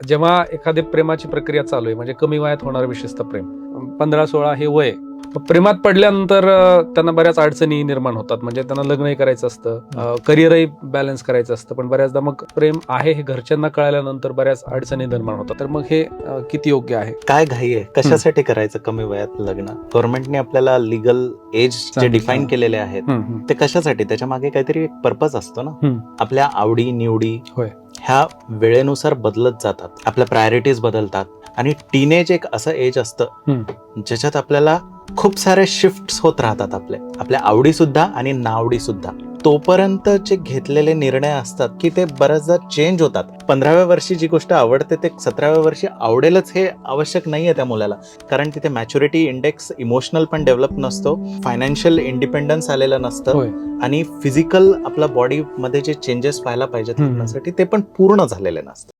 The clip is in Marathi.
जेव्हा एखादी प्रेमाची प्रक्रिया चालू आहे म्हणजे कमी वयात होणारं विशेषतः प्रेम पंधरा सोळा हे वय प्रेमात पडल्यानंतर त्यांना बऱ्याच अडचणी निर्माण होतात. म्हणजे त्यांना लग्नही करायचं असतं करिअरही बॅलन्स करायचं असतं. पण बऱ्याचदा मग प्रेम आहे हे घरच्यांना कळाल्यानंतर बऱ्याच अडचणी निर्माण होतात. तर मग हे किती योग्य आहे? काय घाई आहे? कशासाठी करायचं कमी वयात लग्न? गव्हर्नमेंटने आपल्याला लिगल एज जे. डिफाईन केलेले आहेत. ते कशासाठी? त्याच्यामागे काहीतरी पर्पज असतो ना. आपल्या आवडी निवडी होय. ह्या वेळेनुसार बदलत जातात. आपल्या प्रायोरिटीज बदलतात. आणि टीनेज एक असं एज असतं ज्याच्यात आपल्याला खूप सारे शिफ्ट होत राहतात आपले. आपल्या आवडी सुद्धा आणि नावडी सुद्धा तोपर्यंत जे घेतलेले निर्णय असतात की ते बऱ्याचदा चेंज होतात. पंधराव्या वर्षी जी गोष्ट आवडते ते सतराव्या वर्षी आवडेलच हे आवश्यक नाहीये त्या मुलाला. कारण तिथे मॅच्युरिटी इंडेक्स इमोशनल पण डेव्हलप नसतो फायनान्शियल इंडिपेंडन्स आलेलं नसतं आणि फिजिकल आपल्या बॉडीमध्ये जे चेंजेस व्हायला पाहिजेत ते पण पूर्ण झालेले नसतात.